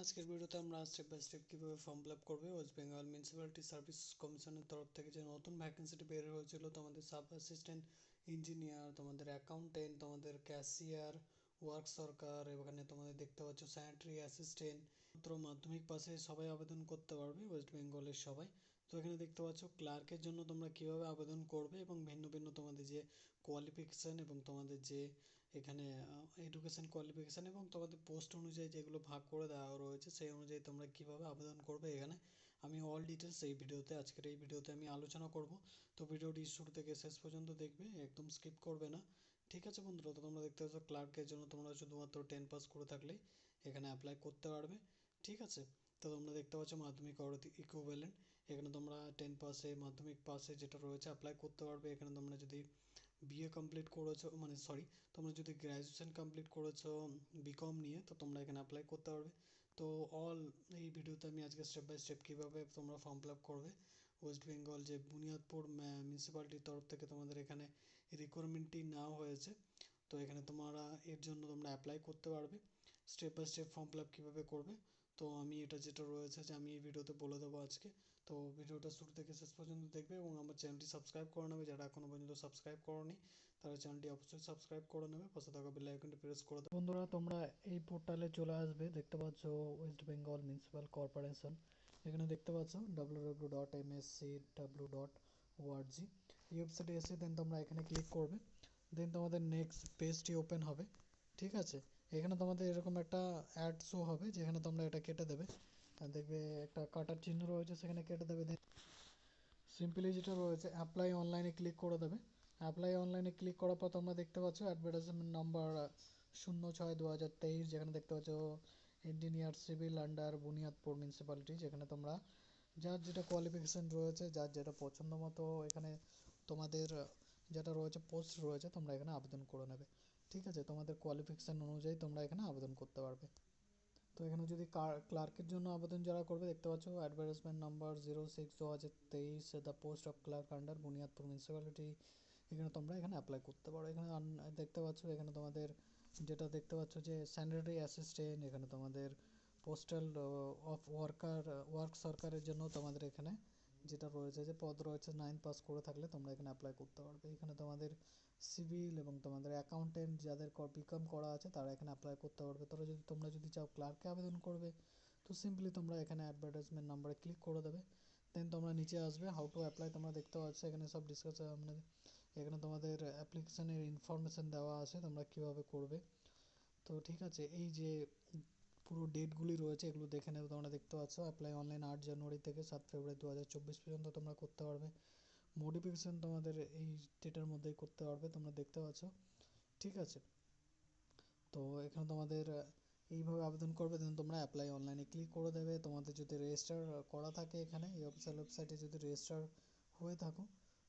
আজকের ভিডিওতে আমরা স্টেপ বাই স্টেপ কীভাবে ফর্ম ফিল আপ করবে ওয়েস্ট বেঙ্গল মিউনিসিপ্যালিটি সার্ভিস কমিশনের তরফ থেকে যে নতুন ভ্যাকেন্সিটি বের হয়েছিল, তোমাদের সাব অ্যাসিস্ট্যান্ট ইঞ্জিনিয়ার তোমাদের অ্যাকাউন্টেন্ট তোমাদের ক্যাশিয়ার ওয়ার্ক সরকার, এখানে তোমাদের দেখতে পাচ্ছ স্যানিটারি অ্যাসিস্ট্যান্ট মাত্র মাধ্যমিক পাশে সবাই আবেদন করতে পারবে ওয়েস্ট বেঙ্গলের সবাই। তো এখানে দেখতে পাচ্ছ ক্লার্কের জন্য তোমরা কীভাবে আবেদন করবে এবং ভিন্ন ভিন্ন তোমাদের যে কোয়ালিফিকেশান এবং তোমাদের যে এখানে এডুকেশান কোয়ালিফিকেশান এবং তোমাদের পোস্ট অনুযায়ী যেগুলো ভাগ করে দেওয়া রয়েছে সেই অনুযায়ী তোমরা কীভাবে আবেদন করবে এখানে। আমি অল ডিটেলস এই ভিডিওতে, আজকের এই ভিডিওতে আমি আলোচনা করব। তো ভিডিওটি শুরু থেকে শেষ পর্যন্ত দেখবে, একদম স্কিপ করবে না। ঠিক আছে বন্ধুরা, তো তোমরা দেখতে পাচ্ছ ক্লার্কের জন্য তোমরা শুধুমাত্র টেন পাস করে থাকলেই এখানে অ্যাপ্লাই করতে পারবে। ঠিক আছে, তো তোমরা দেখতে পাচ্ছ মাধ্যমিক ইকুইভ্যালেন্ট এখানে তোমরা টেন পাসে মাধ্যমিক পাসে যেটা রয়েছে অ্যাপ্লাই করতে পারবে। এখানে তোমরা যদি বিএ কমপ্লিট করেছ মানে সরি তোমরা যদি গ্র্যাজুয়েশন কমপ্লিট করেছ বিকম নিয়ে, তো তোমরা এখানে অ্যাপ্লাই করতে পারবে। তো অল এই ভিডিওতে আমি আজকে স্টেপ বাই স্টেপ কীভাবে তোমরা ফর্ম ফিল আপ করবে ওয়েস্ট বেঙ্গল যে বুনিয়াদপুর মিউনিসিপ্যালিটির তরফ থেকে তোমাদের এখানে রিকোয়ারমেন্টটি নেওয়া হয়েছে, তো এখানে তোমরা এর জন্য তোমরা অ্যাপ্লাই করতে পারবে। Step by step form fill up কীভাবে করবে, তো আমি এটা যেটা রয়েছে যে আমি এই ভিডিওতে বলে দেবো আজকে। তো ভিডিওটা শুরু থেকে শেষ পর্যন্ত দেখবে এবং আমার চ্যানেলটি সাবস্ক্রাইব করে নেবে। যারা এখনও পর্যন্ত সাবস্ক্রাইব করনি, তারা চ্যানেলটি অবশ্যই সাবস্ক্রাইব করে নেবে। পাশে থাকা বেল আইকনটি প্রেস করে দেবে বন্ধুরা, তোমরা এই পোর্টালে চলে আসবে। দেখতে পাচ্ছ ওয়েস্ট বেঙ্গল মিউনিসিপ্যাল কর্পোরেশন এখানে দেখতে পাচ্ছ W W dot M S C W dot ORG এই ওয়েবসাইটে এসে দেন তোমরা এখানে ক্লিক করবে। দেন তোমাদের নেক্সট পেজটি ওপেন হবে। ঠিক আছে? এখানে তোমাদের এরকম একটা অ্যাড শো হবে, যেখানে তোমরা এটা কেটে দেবে। দেখবে একটা কাটার চিহ্ন রয়েছে, সেখানে কেটে দেবে। সিম্পলি যেটা রয়েছে অ্যাপ্লাই অনলাইনে ক্লিক করে দেবে। অ্যাপ্লাই অনলাইনে ক্লিক করার পর তোমরা দেখতে পাচ্ছ অ্যাডভার্টাইজমেন্ট নাম্বার শূন্য ছয় দু হাজার তেইশ, যেখানে দেখতে পাচ্ছ engineer civil under Buniadpur municipality যেখানে তোমরা যার যেটা কোয়ালিফিকেশান রয়েছে, যার যেটা পছন্দ মতো এখানে তোমাদের যেটা রয়েছে পোস্ট রয়েছে, তোমরা এখানে আবেদন করে নেবে। ঠিক আছে? তোমাদের কোয়ালিফিকেশান অনুযায়ী তোমরা এখানে আবেদন করতে পারবে। তো এখানে যদি ক্লার্কের জন্য আবেদন যারা করবে, দেখতে পাচ্ছ অ্যাডভার্টাইজমেন্ট নাম্বার জিরো সিক্স দু হাজার তেইশ the post of clerk under Buniadpur municipality এখানে তোমরা এখানে অ্যাপ্লাই করতে পারো। এখানে দেখতে পাচ্ছ এখানে তোমাদের যেটা দেখতে পাচ্ছ যে স্যানিটারি অ্যাসিস্ট্যান্ট এখানে তোমাদের পোস্টাল অফ ওয়ার্কার ওয়ার্ক সরকারের জন্য তোমাদের এখানে যেটা রয়েছে যে পদ রয়েছে নাইন পাস করে থাকলে তোমরা এখানে অ্যাপ্লাই করতে পারবে। এখানে তোমাদের সিভিল এবং তোমাদের অ্যাকাউন্টেন্ট যাদের বিকম করা আছে, তারা এখানে অ্যাপ্লাই করতে পারবে। তোরা যদি, তোমরা যদি চাও ক্লার্কে আবেদন করবে, তো সিম্পলি তোমরা এখানে অ্যাডভার্টাইজমেন্ট নাম্বারে ক্লিক করে দেবে। দেন তোমরা নিচে আসবে হাউ টু অ্যাপ্লাই তোমরা দেখতে পাচ্ছ, এখানে সব ডিসকাস আপনাদের। এখানে তোমাদের অ্যাপ্লিকেশানের ইনফরমেশান দেওয়া আছে, তোমরা কীভাবে করবে। তো ঠিক আছে, এই যে পুরো ডেটগুলি রয়েছে, এগুলো দেখে নেবে। তোমরা দেখতে পাচ্ছ অ্যাপ্লাই অনলাইন আট জানুয়ারি থেকে সাত ফেব্রুয়ারি দু হাজার চব্বিশ পর্যন্ত তোমরা করতে পারবে। মডিফিকেশান তোমাদের এই ডেটের মধ্যেই করতে পারবে, তোমরা দেখতে পাচ্ছ। ঠিক আছে? তো এখানে তোমাদের এইভাবে আবেদন করবে দেন তোমরা অ্যাপ্লাই অনলাইনে ক্লিক করে দেবে। তোমাদের যদি রেজিস্টার করা থাকে এখানে, এই অফিসিয়াল ওয়েবসাইটে যদি রেজিস্টার হয়ে থাকো,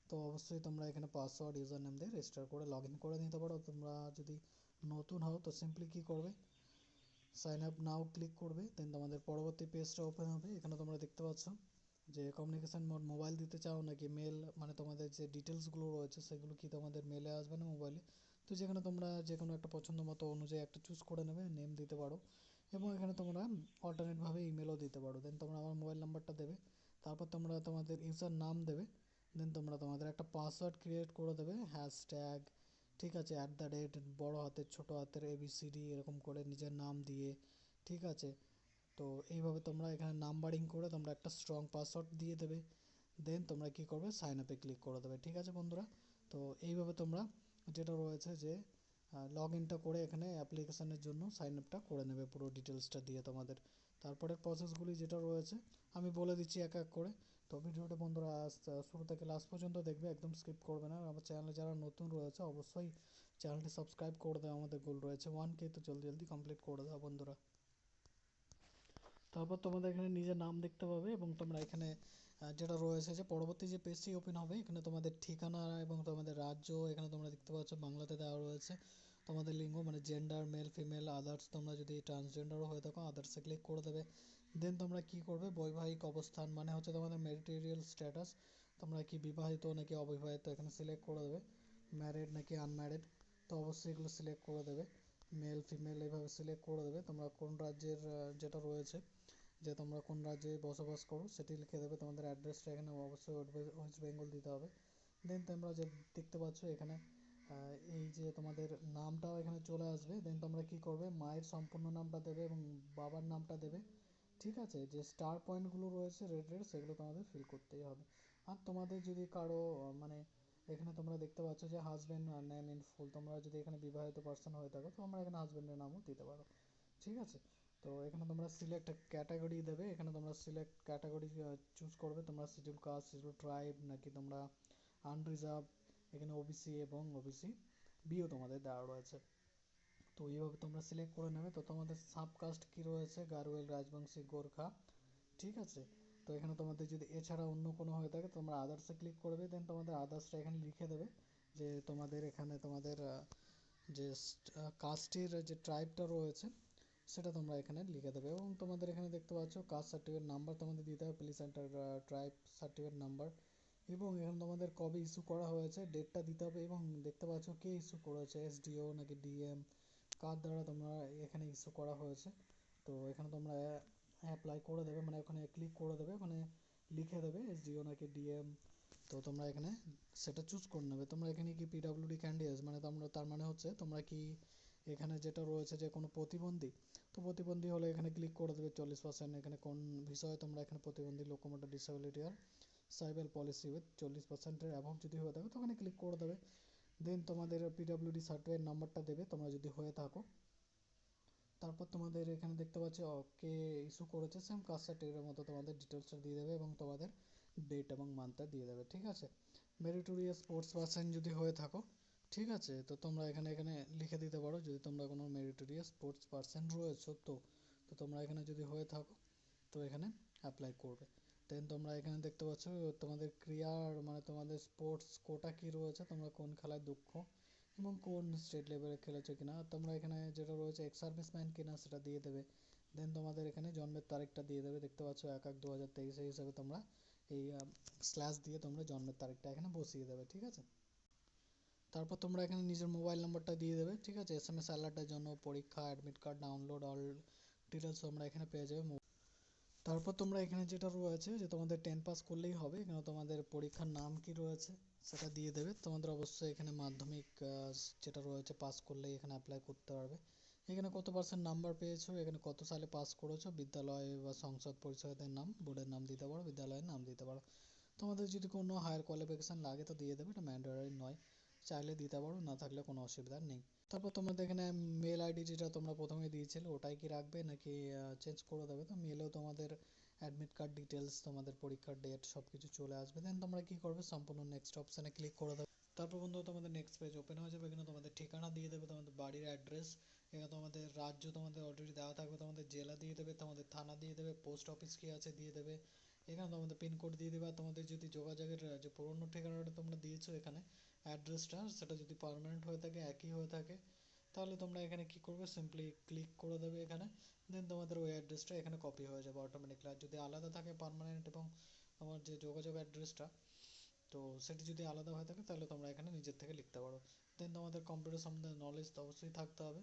তো অবশ্যই তোমরা এখানে পাসওয়ার্ড ইউজার নেম দিয়ে রেজিস্টার করে লগ ইন করে নিতে পারো। তোমরা যদি নতুন হও, তো সিম্পলি কী করবে? সাইন আপ নাও ক্লিক করবে দেন তোমাদের পরবর্তী পেজটা ওপেন হবে। এখানে তোমরা দেখতে পাচ্ছ যে কমিউনিকেশান মোড মোবাইল দিতে চাও নাকি মেল মানে তোমাদের যে ডিটেলসগুলো রয়েছে সেগুলো কি তোমাদের মেলে আসবে না মোবাইলে তো যেখানে তোমরা যে কোনো একটা পছন্দ মতো অনুযায়ী একটা চুজ করে নেবে নেম দিতে পারো এবং এখানে তোমরা অল্টারনেটভাবে ইমেলও দিতে পারো। দেন তোমরা আমার মোবাইল নাম্বারটা দেবে, তারপর তোমরা তোমাদের ইউজার নাম দেবে দেন তোমরা তোমাদের একটা পাসওয়ার্ড ক্রিয়েট করে দেবে হ্যাশট্যাগ ঠিক আছে অ্যাট দ্য রেট বড়ো হাতের, ছোটো হাতের এবিসিডি এরকম করে নিজের নাম দিয়ে, ঠিক আছে? তো এইভাবে তোমরা এখানে নাম্বারিং করে তোমরা একটা স্ট্রং পাসওয়ার্ড দিয়ে দেবে। দেন তোমরা কী করবে? সাইন আপে ক্লিক করে দেবে। ঠিক আছে বন্ধুরা? তো এইভাবে তোমরা যেটা রয়েছে যে লগ ইনটা করে এখানে অ্যাপ্লিকেশানের জন্য সাইন আপটা করে নেবে পুরো ডিটেলসটা দিয়ে তোমাদের। তারপরে প্রসেসগুলি যেটা রয়েছে, আমি বলে দিচ্ছি এক এক করে। তো ভিডিওটা বন্ধুরা শুরু থেকে লাস্ট পর্যন্ত দেখবে, একদম স্কিপ করবে না। আমার চ্যানেলে যারা নতুন রয়েছে, অবশ্যই চ্যানেলটি সাবস্ক্রাইব করে দেওয়া আমাদের গোল রয়েছে। ওয়ান কে তো জলদি জলদি কমপ্লিট করে দাও বন্ধুরা। তারপর তোমাদের এখানে নিজের নাম দেখতে পাবে এবং তোমরা এখানে যেটা রয়েছে যে পরবর্তী যে পেজটি ওপেন হবে, এখানে তোমাদের ঠিকানা এবং তোমাদের রাজ্য, এখানে তোমরা দেখতে পাচ্ছ বাংলাতে দেওয়া রয়েছে। তোমাদের লিঙ্গ মানে জেন্ডার মেল ফিমেল আদার্স তোমরা যদি ট্রান্সজেন্ডারও হয়ে থাকো আদার্সে ক্লিক করে দেবে। দেন তোমরা কি করবে? বৈবাহিক অবস্থান মানে হচ্ছে তোমাদের ম্যারিটেরিয়াল স্ট্যাটাস তোমরা কি বিবাহিত নাকি অবিবাহিত, এখানে সিলেক্ট করে দেবে। ম্যারিড নাকি আনম্যারিড তো অবশ্যই এগুলো সিলেক্ট করে দেবে। মেল ফিমেল এইভাবে সিলেক্ট করে দেবে। তোমরা কোন রাজ্যের যেটা রয়েছে যে তোমরা কোন রাজ্যে বসবাস করো, সেটি লিখে দেবে, তোমাদের অ্যাড্রেসটা এখানে অবশ্যই ওয়েস্ট বেঙ্গল দিতে হবে। দেন তোমরা যে দেখতে পাচ্ছ এখানে এই যে তোমাদের নামটাও এখানে চলে আসবে। দেন তোমরা কি করবে, মায়ের সম্পূর্ণ নামটা দেবে এবং বাবার নামটা দেবে। ঠিক আছে? যে স্টার পয়েন্টগুলো রয়েছে রেড রেড সেগুলো তোমাদের ফিল করতেই হবে। আর তোমাদের যদি কারও মানে এখানে তোমরা দেখতে পাচ্ছ যে হাজবেন্ড নেম ইন ফুল তোমরা যদি এখানে বিবাহিত পার্সন হয়ে থাকো, তো তোমরা এখানে হাজবেন্ডের নামও দিতে পারো। ঠিক আছে? তো এখানে তোমরা সিলেক্ট ক্যাটাগরি দেবে। এখানে তোমরা সিলেক্ট ক্যাটাগরি চুজ করবে। তোমরা শিডিউল কাস্ট শিডিউল ট্রাইব নাকি তোমরা আনরিজার্ভ এখানে ওবিসি এবং ওবিসি বিও তোমাদের দেওয়া রয়েছে। তো এইভাবে তোমরা সিলেক্ট করে নেবে। তো তোমাদের সাবকাস্ট কি রয়েছে? গারোয়াল, রাজবংশী, গোর্খা, ঠিক আছে? তো এখানে তোমাদের যদি এছাড়া অন্য কোনো হয়ে থাকে, তোমরা আদার্সে ক্লিক করবে। দেন তোমাদের আদার্সটা এখানে লিখে দেবে যে তোমাদের এখানে তোমাদের যে কাস্টের যে ট্রাইবটা রয়েছে সেটা তোমরা এখানে লিখে দেবে। এবং তোমাদের এখানে দেখতে পাচ্ছ কাস্ট সার্টিফিকেট নাম্বার তোমাদের দিতে হবে please enter tribe certificate number এবং এখানে তোমাদের কবে ইস্যু করা হয়েছে ডেটটা দিতে হবে এবং দেখতে পাচ্ছ কে ইস্যু করেছে এসডিও নাকি ডিএম কার দ্বারা তোমরা এখানে ইস্যু করা হয়েছে। তো এখানে তোমরা অ্যাপ্লাই করে দেবে মানে ওখানে ক্লিক করে দেবে, ওখানে লিখে দেবে এসডিও নাকি ডিএম তো তোমরা এখানে সেটা চুজ করে নেবে। তোমরা এখানে কি পিডাব্লিউডি ক্যান্ডিডেটস মানে তোমরা, তার মানে হচ্ছে তোমরা কি এখানে যেটা রয়েছে যে কোনো প্রতিবন্ধী, তো প্রতিবন্ধী হলে এখানে ক্লিক করে দেবে চল্লিশ পার্সেন্ট এখানে কোন বিষয়ে তোমরা এখানে প্রতিবন্ধী লোকোমোটর ডিসেবিলিটি আর সাইবেল পলিসি উইথ চল্লিশ পার্সেন্টের অ্যাভাব যদি হয়ে থাকে, তো ওখানে ক্লিক করে দেবে। দেন তোমাদের পিডাব্লিউডি সার্টিফিকেট নাম্বারটা দেবে, তোমরা যদি হয়ে থাকো। তারপর তোমাদের এখানে দেখতে পাচ্ছ কে ইস্যু করেছে সেম কাস্ট সার্টিফিকেটের মতো তোমাদের ডিটেলসটা দিয়ে দেবে এবং তোমাদের ডেট এবং মান্থটা দিয়ে দেবে, ঠিক আছে? মেরিটোরিয়াস স্পোর্টস পার্সন যদি হয়ে থাকো ঠিক আছে, তো তোমরা এখানে এখানে লিখে দিতে পারো। যদি তোমরা কোনো মেরিটোরিয়াস স্পোর্টস পার্সন রয়েছো, তো তো তোমরা এখানে যদি হয়ে থাকো, তো এখানে অ্যাপ্লাই করবে। দেন তোমরা এখানে দেখতে পাচ্ছ, তোমাদের ক্রিয়ার মানে তোমাদের স্পোর্টস কোটা কি রয়েছে, তোমরা কোন খেলায় দক্ষ এবং কোন স্টেট লেভেলে খেলেছো কিনা। তোমরা এখানে যেটা রয়েছে এক্স সার্ভিসম্যান কিনা সেটা দিয়ে দেবে। দেন তোমাদের এখানে জন্মের তারিখটা দিয়ে দেবে। দেখতে পাচ্ছ, এক এক দু হাজার তেইশে হিসাবে তোমরা এই স্ল্যাশ দিয়ে তোমরা জন্মের তারিখটা এখানে বসিয়ে দেবে, ঠিক আছে? তারপর তোমরা এখানে নিজের মোবাইল নাম্বারটা দিয়ে দেবে, ঠিক আছে? এস এম এস অ্যালার্টের জন্য, পরীক্ষা admit card download all details তোমরা এখানে পেয়ে যাবে তারপর তোমরা এখানে যেটা রয়েছে যে তোমাদের টেন পাস করলেই হবে, এখানে তোমাদের পরীক্ষার নাম কি রয়েছে সেটা দিয়ে দেবে। তোমাদের অবশ্যই এখানে মাধ্যমিক যেটা রয়েছে পাস করলেই এখানে অ্যাপ্লাই করতে পারবে। এখানে কত পার্সেন্ট নাম্বার পেয়েছ, এখানে কত সালে পাস করেছ, বিদ্যালয় বা সংসদ পরিষদের নাম বোর্ডের নাম দিতে পারো, বিদ্যালয়ের নাম দিতে পারো। তোমাদের যদি কোনো হায়ার কোয়ালিফিকেশান লাগে তো দিয়ে দেবে, এটা ম্যান্ডেটরি নয়। চাইলে দিতে পারো, না থাকলে কোনো অসুবিধা নেই। তারপর তোমাদের এখানে মেল আইডি যেটা তোমরা প্রথমে দিয়েছিলে, ওটাই কি রাখবে নাকি চেঞ্জ করে দেবে? তো মেলেও তোমাদের অ্যাডমিট কার্ড ডিটেলস তোমাদের পরীক্ষার ডেট সব কিছু চলে আসবে। দেন তোমরা কি করবে? সম্পূর্ণ নেক্সট অপশানে ক্লিক করে দেবে। তারপর বন্ধু তোমাদের নেক্সট পেজ ওপেন হয়ে যাবে। এখানে তোমাদের ঠিকানা দিয়ে দেবে, তোমাদের বাড়ির অ্যাড্রেস এখানে তোমাদের রাজ্য, তোমাদের অলরেডি দেওয়া থাকবে, তোমাদের জেলা দিয়ে দেবে, তোমাদের থানা দিয়ে দেবে পোস্ট অফিস কি আছে দিয়ে দেবে। এখানে তোমাদের পিনকোড দিয়ে দেবে তোমাদের যদি যোগাযোগের যে পুরনো ঠিকানাটা তোমরা দিয়েছ এখানে অ্যাড্রেসটা সেটা যদি পার্মানেন্ট হয়ে থাকে, একই হয়ে থাকে, তাহলে তোমরা এখানে কি করবে? সিম্পলি ক্লিক করে দেবে এখানে দেন তোমাদের ওই অ্যাড্রেসটা এখানে কপি হয়ে যাবে অটোমেটিকলি আর যদি আলাদা থাকে পার্মানেন্ট এবং তোমার যে যোগাযোগ অ্যাড্রেসটা তো সেটি যদি আলাদা হয়ে থাকে, তাহলে তোমরা এখানে নিজের থেকে লিখতে পারো। দেন তোমাদের কম্পিউটার সম্বন্ধে নলেজ তো অবশ্যই থাকতে হবে।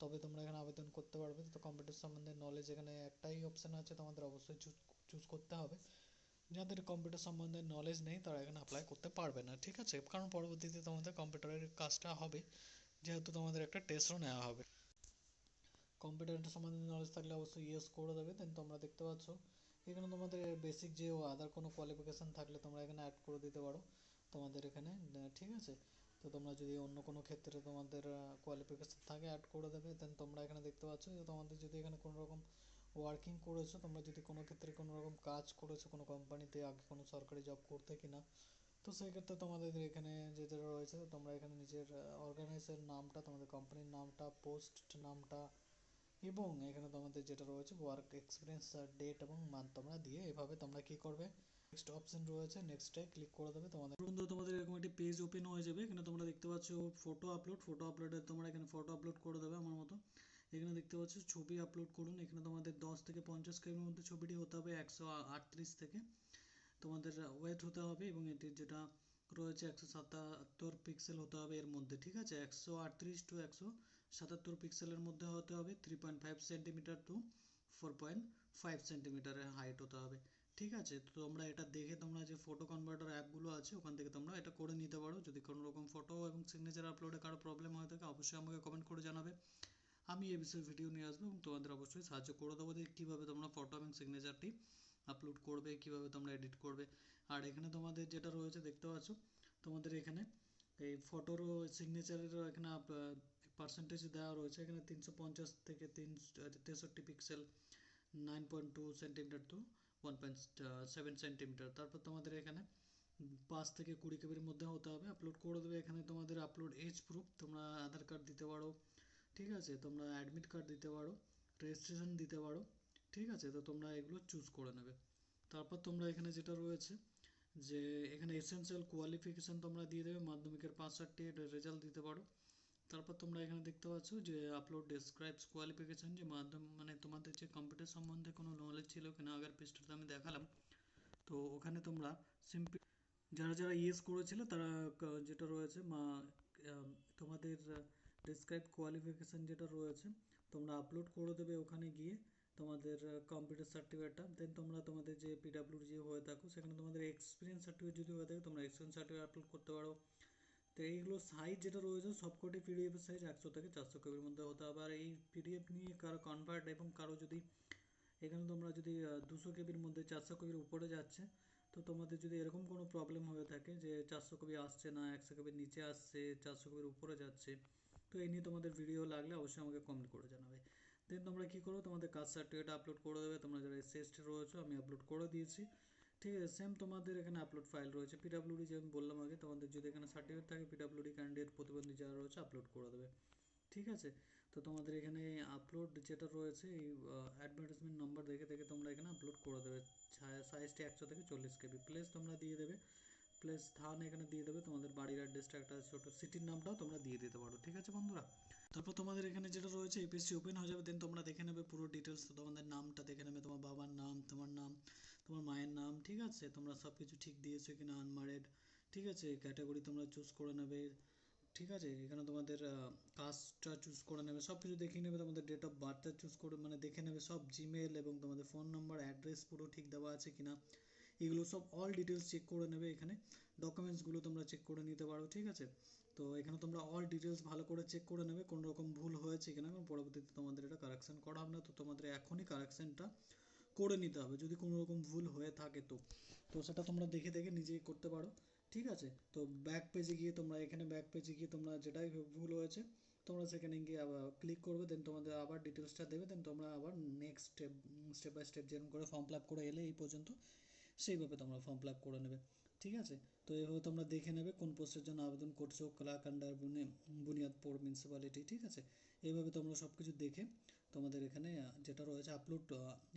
তবে তোমরা এখানে আবেদন করতে পারবে। তো কম্পিউটার সম্বন্ধে নলেজ এখানে একটাই অপশান আছে তোমাদের অবশ্যই চুজ চুজ করতে হবে। যাদের কম্পিউটার সম্বন্ধে নলেজ নেই, তারা এখানে অ্যাপ্লাই করতে পারবে না, ঠিক আছে? কারণ পরবর্তীতে তোমাদের কম্পিউটারের কাজটা হবে, যেহেতু তোমাদের একটা টেস্টও নেওয়া হবে। কম্পিউটার সম্বন্ধে নলেজ থাকলে অবশ্যই ইয়েস করে দেবে দেন তোমরা দেখতে পাচ্ছ। এখানে তোমাদের বেসিক যে আদার কোনো কোয়ালিফিকেশান থাকলে তোমরা এখানে অ্যাড করে দিতে পারো, তোমাদের এখানে ঠিক আছে? তো তোমরা যদি অন্য কোনো ক্ষেত্রে তোমাদের কোয়ালিফিকেশান থাকে অ্যাড করে দেবে দেন তোমরা এখানে দেখতে পাচ্ছ যে তোমাদের যদি এখানে কোনো রকম ওয়ার্কিং করেছ? তোমরা যদি কোনো ক্ষেত্রে কোনো রকম কাজ করেছ, কোনো কোম্পানিতে আগে কোনো সরকারি জব করতে কিনা, তো সেই ক্ষেত্রে তোমাদের এখানে যে যেটা রয়েছে তোমরা এখানে নিজের অর্গানাইজের নামটা, তোমাদের কোম্পানির নামটা পোস্ট নামটা, এবং এখানে তোমাদের যেটা রয়েছে ওয়ার্ক এক্সপিরিয়েন্স ডেট এবং মান্থ তোমরা দিয়ে এভাবে তোমরা কি করবে? নেক্সট অপশন রয়েছে নেক্সটে ক্লিক করে দেবে তোমাদের। বন্ধু, তোমাদের এরকম একটি পেজ ওপেন হয়ে যাবে। এখানে তোমরা দেখতে পাচ্ছ ফটো আপলোড ফটো আপলোডে তোমরা এখানে ফটো আপলোড করে দেবে আমার মতো। এখানে দেখতে পাচ্ছ, ছবি আপলোড করুন। এখানে তোমাদের দশ থেকে পঞ্চাশ কেবির মধ্যে ছবিটি হতে হবে, একশো আটত্রিশ থেকে। তোমাদের ওয়েট হতে হবে এবং এটির যেটা রয়েছে, একশো সাতাত্তর পিক্সেল হতে হবে এর মধ্যে, ঠিক আছে? একশো আটত্রিশ টু একশো সাতাত্তর পিক্সেলের মধ্যে হতে হবে three point five centimeter to four point five সেন্টিমিটারের height হতে হবে, ঠিক আছে? তো তোমরা এটা দেখে তোমরা যে ফটো কনভার্টার অ্যাপগুলো আছে, ওখান থেকে তোমরা এটা করে নিতে পারো। যদি কোনো রকম ফটো এবং সিগনেচার আপলোডে কারও প্রবলেম হয়ে থাকে, অবশ্যই আমাকে কমেন্ট করে জানাবে। আমি এই বিষয়ে ভিডিও নিয়ে আসব এবং তোমাদের অবশ্যই সাহায্য করে দেবো যে কীভাবে তোমরা ফটো এবং সিগনেচারটি আপলোড করবে, কীভাবে তোমরা এডিট করবে। আর এখানে তোমাদের যেটা রয়েছে, দেখতে পাচ্ছ, তোমাদের এখানে এই ফটোরও সিগনেচারেরও এখানে পার্সেন্টেজ দেওয়া রয়েছে। এখানে তিনশো পঞ্চাশ থেকে তিন তেষট্টি pixel nine point two centimeter to one point seven centimeter তারপর তোমাদের এখানে পাঁচ থেকে কুড়ি কেবির মধ্যে হতে হবে। আপলোড করে দেবে। এখানে তোমাদের আপলোড এজ প্রুফ তোমরা আধার কার্ড দিতে পারো। ঠিক আছে, তোমরা অ্যাডমিট কার্ড দিতে পারো রেজিস্ট্রেশন দিতে পারো, ঠিক আছে, তো তোমরা এগুলো চুজ করে নেবে। তারপর তোমরা এখানে যেটা রয়েছে, যে এখানে এসেনশিয়াল কোয়ালিফিকেশান তোমরা দিয়ে দেবে, মাধ্যমিকের পাস সার্টিফিকেট রেজাল্ট দিতে পারো। তারপর তোমরা এখানে দেখতে পাচ্ছ যে আপলোড ডেসক্রাইবস কোয়ালিফিকেশান যে মাধ্যম মানে তোমাদের যে কম্পিউটার সম্বন্ধে কোনো নলেজ ছিল কিনা, আগের পৃষ্ঠাতে আমি দেখালাম। তো ওখানে তোমরা সিম্পলি যারা যারা ইয়েস করেছিল, তারা যেটা রয়েছে, মা তোমাদের ডেসক্রাইব কোয়ালিফিকেশান যেটা রয়েছে, তোমরা আপলোড করে দেবে ওখানে গিয়ে তোমাদের কম্পিউটার সার্টিফিকেটটা দেন তোমরা তোমাদের যে পিডাব্লিউর যে হয়ে থাকো, সেখানে তোমাদের এক্সপিরিয়েন্স সার্টিফিকেট যদি হয়ে থাকে, তোমরা এক্সপিরিয়েন্স সার্টিফিকেট আপলোড করতে পারো। তো এইগুলো সাইজ যেটা রয়েছে, সবকটি পিডিএফের সাইজ একশো থেকে চারশো কপির মধ্যে হতে হবে। আর এই পিডিএফ নিয়ে কারও কনভার্ট এবং কারও যদি, এখানে তোমরা যদি দুশো কেবির মধ্যে চারশো কপির উপরে যাচ্ছে, তো তোমাদের যদি এরকম কোনো প্রবলেম হয়ে থাকে যে চারশো কপি আসছে না, একশো কপির নিচে আসছে, চারশো কপির উপরে যাচ্ছে তো এই নিয়ে তোমাদের ভিডিও লাগলে অবশ্যই আমাকে কমেন্ট করে জানাবে। দেন তোমরা কী করো, তোমাদের কাস্ট সার্টিফিকেট আপলোড করে দেবে, তোমরা যারা এস এসটি রয়েছো, আমি আপলোড করে দিয়েছি। ঠিক আছে সেম তোমাদের এখানে আপলোড ফাইল রয়েছে। পিডাব্লিউডি যে আমি বললাম আগে, তোমাদের যদি এখানে সার্টিফিকেট থাকে পিডাব্লিউডি ক্যান্ডিডেট প্রতিবন্ধী যারা রয়েছে আপলোড করে দেবে। ঠিক আছে? তো তোমাদের এখানে আপলোড যেটা রয়েছে, এই অ্যাডভার্টাইজমেন্ট নাম্বার দেখে দেখে তোমরা এখানে আপলোড করে দেবে। সাইজটি একশো থেকে চল্লিশ কেবি। প্লেস তোমরা দিয়ে দেবে। প্লেস স্থান এখানে দিয়ে দেবে, তোমাদের বাড়ির অ্যাড্রেসটা একটা ছোটো সিটির নামটাও তোমরা দিয়ে দিতে পারো, ঠিক আছে বন্ধুরা? তারপর তোমাদের এখানে যেটা রয়েছে এপিএসসি ওপেন হয়ে যাবে দেন তোমরা দেখে নেবে পুরো ডিটেলস তোমাদের নামটা দেখে নেবে, তোমার বাবার নাম, তোমার নাম, তোমার মায়ের নাম, ঠিক আছে? তোমরা সব কিছু ঠিক দিয়েছ কিনা আনমারেড ঠিক আছে? ক্যাটাগরি তোমরা চুজ করে নেবে, ঠিক আছে? এখানে তোমাদের কাস্টটা চুজ করে নেবে সব কিছু দেখে নেবে, তোমাদের ডেট অফ বার্থটা চুজ করে মানে দেখে নেবে সব জিমেল এবং তোমাদের ফোন নাম্বার অ্যাড্রেস পুরো ঠিক দেওয়া আছে কিনা এগুলো সব অল ডিটেলস চেক করে নেবে এখানে। ডকুমেন্টসগুলো তোমরা চেক করে নিতে পারো, ঠিক আছে? তো এখানে তোমরা অল ডিটেলস ভালো করে চেক করে নেবে, কোনো রকম ভুল হয়েছে কিনা, এবং পরবর্তীতে তোমাদের এটা কারেকশন করা হবে না। তো তোমাদের এখনই কারেকশনটা করে নিতে হবে, যদি কোনো রকম ভুল হয়ে থাকে তো। তো সেটা তোমরা দেখে দেখে নিজেই করতে পারো, ঠিক আছে? তো ব্যাক পেজে গিয়ে তোমরা, এখানে ব্যাক পেজে গিয়ে তোমরা যেটাই ভুল হয়েছে, তোমরা সেখানে গিয়ে আবার ক্লিক করবে দেন তোমাদের আবার ডিটেলসটা দেবে দেন তোমরা আবার next step step by step যেরকম করে ফর্ম ফিল আপ করে এলে এই পর্যন্ত সেইভাবে তোমরা ফর্ম ফিল করে নেবে, ঠিক আছে? তো এভাবে তোমরা দেখে নেবে কোন পোস্টের জন্য আবেদন করছ ক্লার্ক আন্ডার বুনে বুনিয়াদপুর মিউনিসিপ্যালিটি ঠিক আছে? এইভাবে তোমরা সব কিছু দেখে তোমাদের এখানে যেটা রয়েছে আপলোড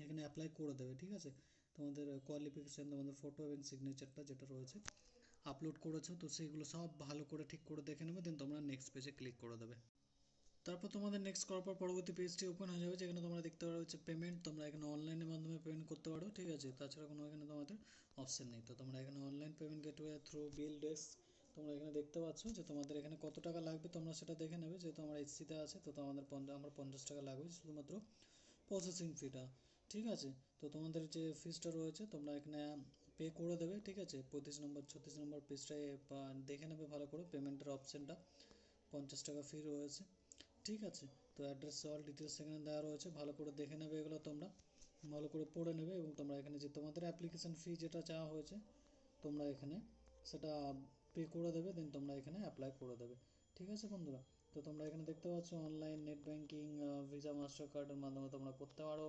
এখানে অ্যাপ্লাই করে দেবে, ঠিক আছে? তোমাদের কোয়ালিফিকেশান তোমাদের ফটো এবং সিগনেচারটা যেটা রয়েছে আপলোড করেছ, তো সেইগুলো সব ভালো করে ঠিক করে দেখে নেবে দেন তোমরা নেক্সট পেজে ক্লিক করে দেবে। তারপর তোমাদের নেক্সট করার পর পরবর্তী পেজটি ওপেন হয়ে যাবে, যেখানে তোমরা দেখতে পারো হচ্ছে পেমেন্ট তোমরা এখানে অনলাইনের মাধ্যমে পেমেন্ট করতে পারো, ঠিক আছে? তাছাড়া কোনো এখানে তোমাদের অপশন নেই। তো তোমরা এখানে online payment gateway through BillDesk তোমরা এখানে দেখতে পাচ্ছ যে তোমাদের এখানে কত টাকা লাগবে, তোমরা সেটা দেখে নেবে। যেহেতু আমার এসসিতে আছে, তো তোমাদের আমার পঞ্চাশ টাকা লাগবে, শুধুমাত্র প্রসেসিং ফিটা ঠিক আছে? তো তোমাদের যে ফিসটা রয়েছে, তোমরা এখানে পে করে দেবে, ঠিক আছে? পঁয়ত্রিশ নম্বর ছত্রিশ নম্বর পেজটায় দেখে নেবে ভালো করে পেমেন্টের অপশানটা পঞ্চাশ টাকা ফি রয়েছে। ঠিক আছে? তো অ্যাড্রেস অল ডিটেলস এখানে দেওয়া রয়েছে। ভালো করে দেখে নেবে এগুলো তোমরা। ভালো করে পড়ে নেবে এবং তোমরা এখানে যে তোমাদের অ্যাপ্লিকেশন ফি যেটা চাওয়া হয়েছে, তোমরা এখানে সেটা পে করে দেবে দেন তোমরা এখানে অ্যাপ্লাই করে দেবে। ঠিক আছে বন্ধুরা? তো তোমরা এখানে দেখতে পাচ্ছ online net banking Visa master কার্ডের মাধ্যমে তোমরা করতে পারো।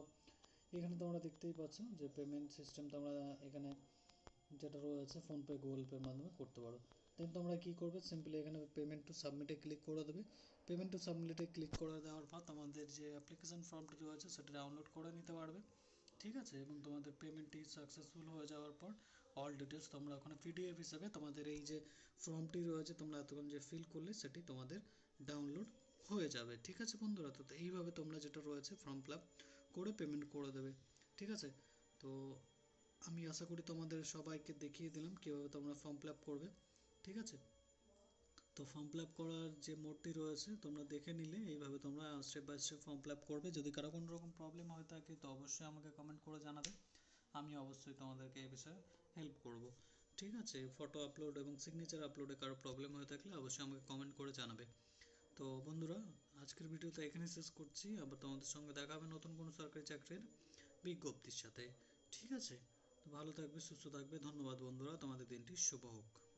এখানে তোমরা দেখতেই পাচ্ছ যে পেমেন্ট সিস্টেম তোমরা এখানে যেটা রয়েছে ফোনপে গুগল পের মাধ্যমে করতে পারো। দেন তোমরা কী করবে? সিম্পলি এখানে পেমেন্ট টু সাবমিটে ক্লিক করে দেবে। পেমেন্ট টু সাবমিটে ক্লিক করে দেওয়ার পর তোমাদের যে অ্যাপ্লিকেশন ফর্মটি রয়েছে, সেটা ডাউনলোড করে নিতে পারবে। ঠিক আছে? এবং তোমাদের পেমেন্টটি সাকসেসফুল হয়ে যাওয়ার পর অল ডিটেলস তোমরা ওখানে পিডিএফ হিসাবে তোমাদের এই যে ফর্মটি রয়েছে, তোমরা এতক্ষণ যে ফিল করলে, সেটি তোমাদের ডাউনলোড হয়ে যাবে। ঠিক আছে বন্ধুরা? তো এইভাবে তোমরা যেটা রয়েছে ফর্ম ফিল করে পেমেন্ট করে দেবে। ঠিক আছে? তো আমি আশা করি তোমাদের সবাইকে দেখিয়ে দিলাম কীভাবে তোমরা ফর্ম ফিল করবে। ঠিক আছে? তো ফর্ম ফিল আপ করার যে মোডটি রয়েছে, তোমরা দেখে নিলে, এইভাবে তোমরা step by step form fill up করবে। যদি কারও কোনো রকম প্রবলেম হয়ে থাকে, তো অবশ্যই আমাকে কমেন্ট করে জানাবে। আমি অবশ্যই তোমাদেরকে এই বিষয়ে হেল্প করব। ঠিক আছে? ফটো আপলোড এবং সিগনেচার আপলোডে কারও প্রবলেম হয়ে থাকলে অবশ্যই আমাকে কমেন্ট করে জানাবে। তো বন্ধুরা, আজকের ভিডিওটা এখানে শেষ করছি। আবার তোমাদের সঙ্গে দেখা হবে নতুন কোনো সরকারি চাকরির বিজ্ঞপ্তির সাথে। ঠিক আছে? তো ভালো থাকবে, সুস্থ থাকবে। ধন্যবাদ বন্ধুরা। তোমাদের দিনটি শুভ হোক।